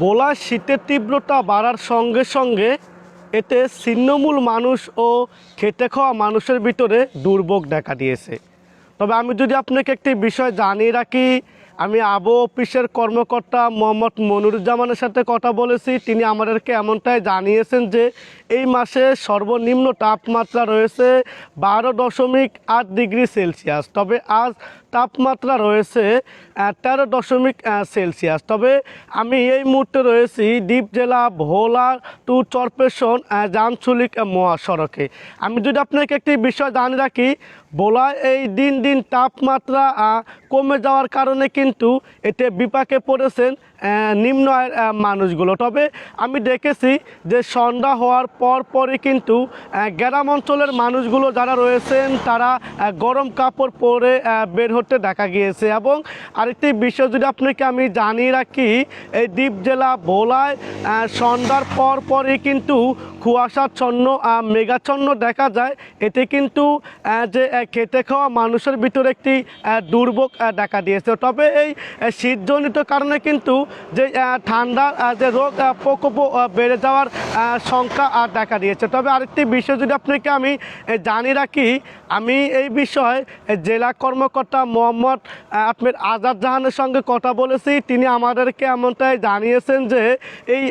Bowler শীতের তীব্রতা বাড়ার সঙ্গে সঙ্গে এতে ছিন্নমূল মানুষ ও খেতে খাওয়া মানুষের ভিতরে দুর্ভোগ দেখা দিয়েছে। তবে আমি যদি আপনাকে একটি বিষয় জানিয়ে রাখি আমি আবু অফিসের কর্মকর্তা মোহাম্মদ মনুরুজ্জামানের সাথে কথা বলেছি। তিনি আমাদেরকে এমনটাই জানিয়েছেন যে এই মাসে সর্বনিম্ন তাপমাত্রা রয়েছে বারো দশমিক আট ডিগ্রি সেলসিয়াস। তবে আজ তাপমাত্রা রয়েছে তেরো দশমিক সেলসিয়াস। তবে আমি এই মুহূর্তে রয়েছি দ্বীপ জেলা ভোলা টু চরপেশন আহ, মহাসড়কে। আমি যদি আপনাকে একটি বিষয় জানিয়ে রাখি ভোলায় এই দিন দিন তাপমাত্রা কমে যাওয়ার কারণে কিন্তু এতে বিপাকে পড়েছেন নিম্ন আয়ের মানুষগুলো। তবে আমি দেখেছি যে সন্ধ্যা হওয়ার পর পরই কিন্তু গ্রাম অঞ্চলের মানুষগুলো যারা রয়েছেন, তারা গরম কাপড় পরে বের হতে দেখা গিয়েছে এবং আরেকটি বিষয় যদি আপনাকে আমি জানিয়ে রাখি, এই দ্বীপ জেলা ভোলায় সন্ধ্যার পর পরই কিন্তু কুয়াশাচ্ছন্ন মেঘাচ্ছন্ন দেখা যায়। এতে কিন্তু যে খেতে খাওয়া মানুষের ভিতরে একটি দুর্ভোগ দেখা দিয়েছে। তবে এই শীতজনিত কারণে কিন্তু যে ঠান্ডার যে রোগ প্রকোপ বেড়ে যাওয়ার সংখ্যা আহ, দেখা দিয়েছে। তবে আরেকটি বিষয় যদি আপনাকে আমি জানি রাখি আমি এই বিষয়ে জেলা কর্মকর্তা মোহাম্মদ আপনার আজাদ জাহানের সঙ্গে কথা বলেছি। তিনি আমাদেরকে এমনটাই জানিয়েছেন যে এই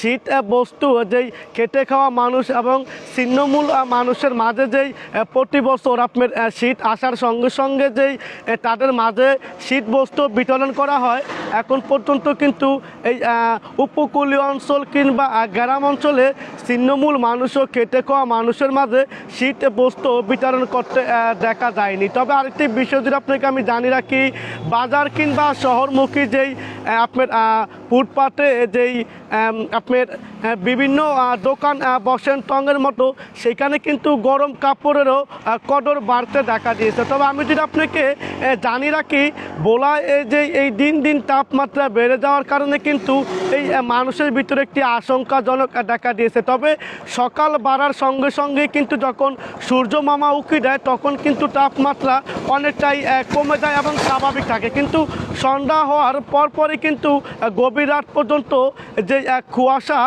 শীত বস্তু যেই খেটে খাওয়া মানুষ এবং ছিন্নমূল মানুষের মাঝে যেই প্রতি বছর আপনার শীত আসার সঙ্গে সঙ্গে যেই তাদের মাঝে শীত বস্তু বিতরণ করা হয়। এখন পর্যন্ত কিন্তু এই উপকূলীয় অঞ্চল কিংবা গ্রাম অঞ্চলে ছিন্নমূল মানুষও খেটে খাওয়া মানুষের মাঝে শীত বস্ত্র বিতরণ করতে দেখা যায়নি। তবে আরেকটি বিষয় যদি আপনাকে আমি জানি রাখি, বাজার কিংবা শহরমুখী যেই আপনার আহ, ফুটপাতে যেই আপনার বিভিন্ন দোকান বসেন টঙের মতো সেখানে কিন্তু গরম কাপড়েরও কদর বাড়তে দেখা দিয়েছে। তবে আমি যদি আপনাকে জানি রাখি বলা যে এই দিন দিন তাপমাত্রা বেড়ে যাওয়ার কারণে কিন্তু এই মানুষের ভিতরে একটি আশঙ্কাজনক দেখা দিয়েছে। তবে সকাল বাড়ার সঙ্গে সঙ্গে কিন্তু যখন সূর্য মামা উকি দেয় তখন কিন্তু তাপমাত্রা অনেকটাই কমে যায় এবং স্বাভাবিক থাকে। কিন্তু সন্ধ্যা হওয়ার পরপরই কিন্তু গভীর রাত পর্যন্ত যে কুয়াশা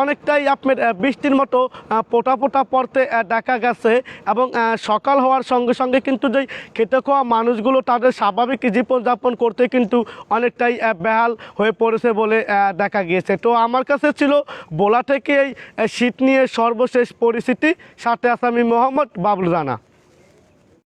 অনেকটাই আপনার বৃষ্টির মতো পোটা পোটা পড়তে দেখা গেছে। এবং সকাল হওয়ার সঙ্গে সঙ্গে কিন্তু যে, খেতে খাওয়া মানুষগুলো তাদের স্বাভাবিক জীবনযাপন করতে কিন্তু অনেকটাই বেহাল হয়ে পড়েছে বলে দেখা গিয়েছে। তো আমার কাছে ছিল বোলা থেকে এই শীত নিয়ে সর্বশেষ পরিস্থিতি। সাথে আসামি মোহাম্মদ বাবুল রানা।